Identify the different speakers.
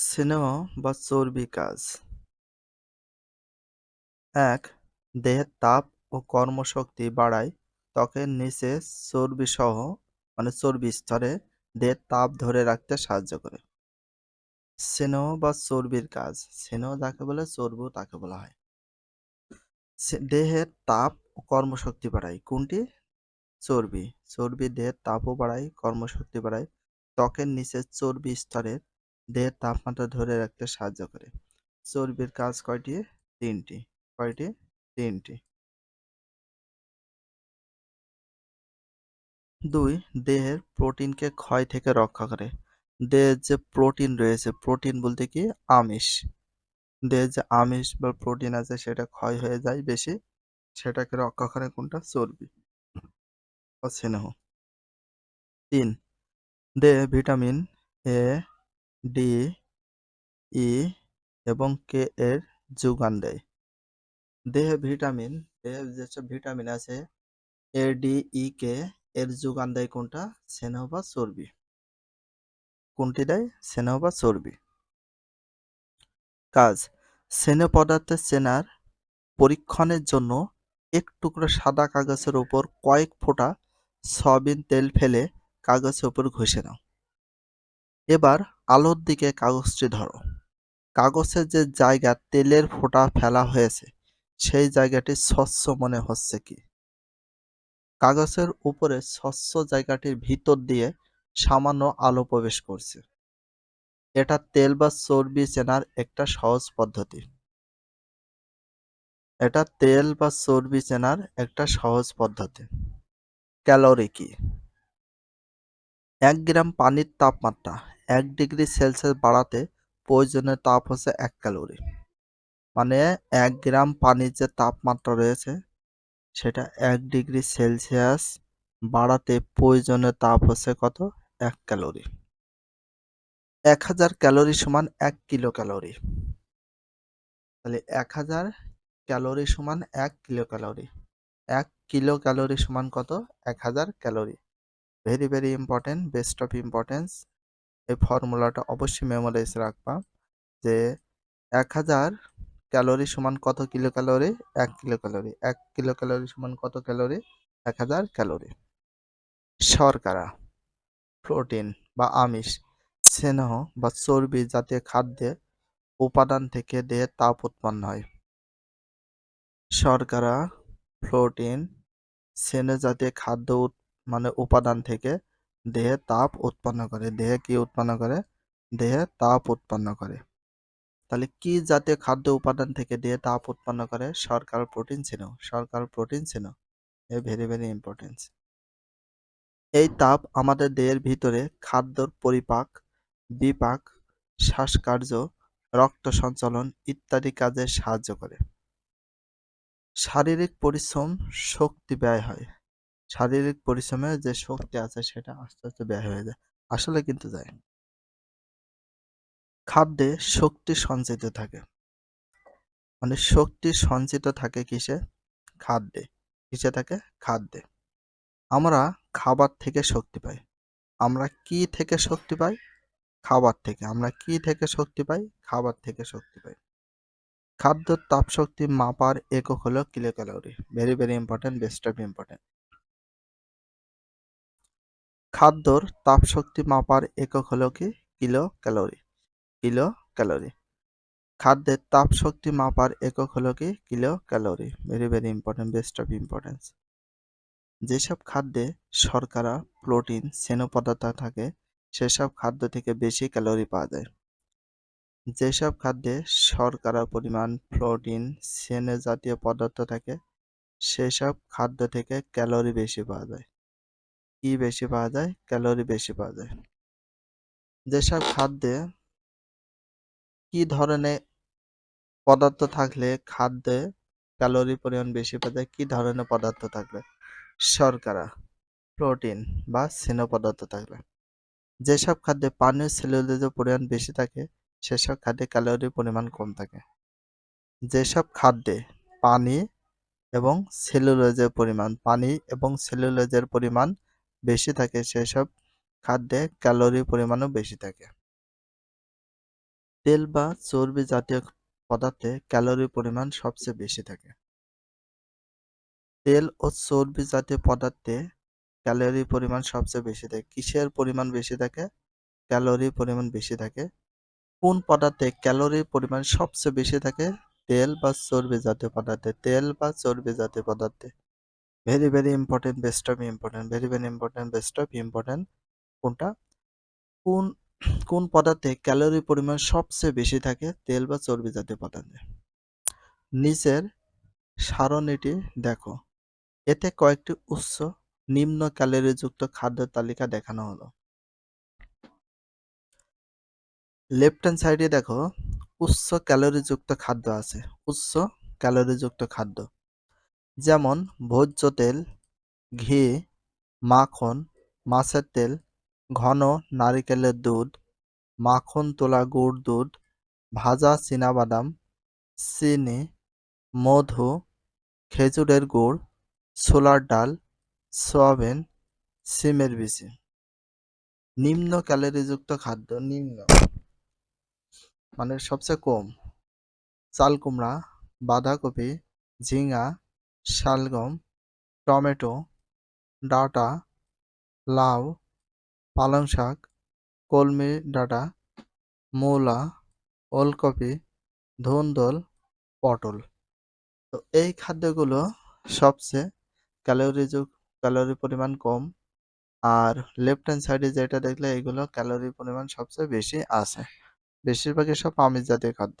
Speaker 1: স্নেহ বা চর্বি কাজ। এক, দেহের তাপ ও কর্মশক্তি বাড়ায়। ত্বকের নিচে চর্বিসহ মানে চর্বি স্তরে দেহের তাপ ধরে রাখতে সাহায্য করে। স্নেহ বা চর্বির কাজ। স্নেহ যাকে বলে চর্বিও তাকে বলা হয়। দেহের তাপ ও কর্মশক্তি বাড়ায়। কোনটি? চর্বি। চর্বি দেহের তাপও বাড়ায়, কর্মশক্তি বাড়ায়। ত্বকের নিচে চর্বি স্তরের দেহের তাপমাত্রা ধরে রাখতে সাহায্য করে। চর্বির কাজ কয়টি? তিনটি। কয়টি? তিনটি। দুই, দেহের প্রোটিনকে ক্ষয় থেকে রক্ষা করে। দেহের যে প্রোটিন রয়েছে, প্রোটিন বলতে কি? আমিষ। দেহের যে আমিষ বা প্রোটিন আছে, সেটা ক্ষয় হয়ে যায় বেশি। সেটাকে রক্ষা করে কোনটা? চর্বি স্নেহ। তিন, দেহে ভিটামিন এ ডি ই এবং কে এর যোগান দেয়। দেহে ভিটামিন, দেহে যেসব ভিটামিন আছে এ ডি ই কে এর যোগান দেয় কোনটা? স্নেহ বা চর্বি। কোনটি দেয়? স্নেহ বা চর্বি। কাজ, স্নেহ পদার্থের চেনার পরীক্ষণের জন্য এক টুকরো সাদা কাগজের উপর কয়েক ফোঁটা সয়াবিন তেল ফেলে কাগজের উপর ঘষে নাও। এবার আলোর দিকে কাগজটি ধরো। কাগজের যে জায়গা তেলের ফোঁটা ফেলা হয়েছে, সেই জায়গাটি স্বচ্ছ মনে হচ্ছে কি? কাগজের উপরে স্বচ্ছ জায়গাটির ভিতর দিয়ে সামান্য আলো প্রবেশ করছে। এটা তেল বা চর্বি চেনার একটা সহজ পদ্ধতি। এটা তেল বা চর্বি চেনার একটা সহজ পদ্ধতি। ক্যালোরি কি? এক গ্রাম পানির তাপমাত্রা এক ডিগ্রি সেলসিয়াস বাড়াতে প্রয়োজনীয় তাপ হচ্ছে এক ক্যালোরি। মানে এক গ্রাম পানির যে তাপমাত্রা রয়েছে, সেটা এক ডিগ্রি সেলসিয়াস বাড়াতে প্রয়োজনীয় তাপ হচ্ছে কত? এক ক্যালোরি। এক হাজার ক্যালোরি সমান এক কিলো ক্যালোরি তাহলে এক হাজার ক্যালোরি সমান এক কিলো ক্যালোরি এক কিলো ক্যালোরি সমান কত? এক হাজার calorie. Very very important, best of importance. এই ফর্মুলাটা অবশ্যই মেমোরাইজ রাখবা যে এক হাজার ক্যালোরি সমান কত কিলো ক্যালোরি এক কিলো ক্যালোরি এক কিলো ক্যালোরি সমান কত ক্যালোরি? এক হাজার ক্যালোরি। শর্করা, প্রোটিন বা আমিষ, স্নেহ বা চর্বি জাতীয় খাদ্যে উপাদান থেকে দেহে তাপ উৎপন্ন হয়। শর্করা, প্রোটিন, স্নেহ জাতীয় খাদ্য মানে উপাদান থেকে দেহে তাপ উৎপন্ন করে, দেহে কি উৎপন্ন করে? দেহে তাপ উৎপন্ন করে। তাহলে কি জাতীয় খাদ্য উপাদান থেকে দেহে তাপ উৎপন্ন করে? শর্করা প্রোটিন ছিল। শর্করা প্রোটিন ছিল। এ ভেরি ভেরি ইম্পর্টেন্স এই তাপ আমাদের দেহের ভিতরে খাদ্যর পরিপাক, বিপাক, শ্বাসকার্য, রক্ত সঞ্চালন ইত্যাদি কাজে সাহায্য করে। শারীরিক পরিশ্রম শক্তি ব্যয় হয়। শারীরিক পরিশ্রমে যে শক্তি আছে সেটা আস্তে আস্তে ব্যয় হয়ে যায়। আসলে কিন্তু যায় খাদ্যে শক্তি সঞ্চিত থাকে। মানে শক্তি সঞ্চিত থাকে কিসে? খাদ্যে। কিসে থাকে? খাদ্যে। আমরা খাবার থেকে শক্তি পাই। আমরা কি থেকে শক্তি পাই? খাবার থেকে। আমরা কি থেকে শক্তি পাই? খাবার থেকে শক্তি পাই। খাদ্যর তাপশক্তি মাপার একক হলো kilo calorie very very important best of important খাদ্যর তাপশক্তি মাপার একক হলো কি? কিলো ক্যালোরি কিলো ক্যালোরি খাদ্যের তাপশক্তি মাপার একক হলো কি? Kilo calorie very very important best of importance যেসব খাদ্যে শর্করা, প্রোটিন, স্নেহ পদার্থ থাকে, সেসব খাদ্য থেকে বেশি ক্যালোরি পাওয়া যায়। যেসব খাদ্যে শর্করা পরিমাণ, প্রোটিন, স্নেহ জাতীয় পদার্থ থাকে, সেসব খাদ্য থেকে ক্যালোরি বেশি পাওয়া যায়। কি বেশি পাওয়া যায়, ক্যালোরি বেশি পাওয়া যায়। যেসব খাদ্যে কি ধরনের পদার্থ থাকলে খাদ্যে ক্যালোরি পরিমাণ বেশি পাওয়া যায়, কি ধরনের পদার্থ থাকলে? শর্করা, প্রোটিন বা স্নেহ পদার্থ থাকলে। যেসব খাদ্যে পানি ও সেলুলোজের পরিমাণ বেশি থাকে, সেসব খাদ্যে ক্যালোরির পরিমাণ কম থাকে। যেসব খাদ্যে পানি এবং সেলুলোজের পরিমাণ, পানি এবং সেলুলোজের পরিমাণ বেশি থাকে, সেসব খাদ্যে ক্যালোরির পরিমাণও বেশি থাকে। তেল বা চর্বি জাতীয় পদার্থে ক্যালোরির পরিমাণ সবচেয়ে বেশি থাকে। তেল ও চর্বি জাতীয় পদার্থে ক্যালোরির পরিমাণ সবচেয়ে বেশি থাকে। কিসের পরিমাণ বেশি থাকে? ক্যালোরির পরিমাণ বেশি থাকে। কোন পদার্থে ক্যালোরির পরিমাণ সবচেয়ে বেশি থাকে? তেল বা চর্বি জাতীয় পদার্থে। তেল বা চর্বি জাতীয় পদার্থে। Very very important best of important very very important best of important কোনটা? কোন কোন পদার্থে ক্যালোরির পরিমাণ সবচেয়ে বেশি থাকে? তেল বা চর্বি জাতীয় পদার্থে। নিচের সারণীটি দেখো। এতে কয়েকটি উচ্চ নিম্ন ক্যালোরিযুক্ত খাদ্যের তালিকা দেখানো হলো। লেফট হ্যান্ড সাইডে দেখো উচ্চ ক্যালোরিযুক্ত খাদ্য আছে। উচ্চ ক্যালোরিযুক্ত খাদ্য। যেমন ভোজ্য তেল, ঘি, মাখন, মাছের তেল, ঘন নারিকেলের দুধ, মাখন তোলা গুড় দুধ, ভাজা চীনাবাদাম, চিনি, মধু, খেজুরের গুড়, ছোলার ডাল, সয়াবিন, সিমের বিচি। নিম্ন ক্যালোরিযুক্ত খাদ্য নিম্ন মানে সবচেয়ে কম। চাল কুমড়া, বাঁধাকপি, ঝিঙা শালগম, টমেটো, ডাঁটা, লাউ, পালং শাক, কলমি ডাঁটা, মূলা, ওলকপি, ধুন্দল, পটল। তো এই খাদ্যগুলো সবচেয়ে ক্যালোরিযুক্ত ক্যালোরি পরিমাণ কম। আর লেফট হ্যান্ড সাইডে যেটা দেখলে এগুলো ক্যালোরি পরিমাণ সবচেয়ে বেশি আছে। বেশিরভাগই সব আমিষ জাতীয় খাদ্য।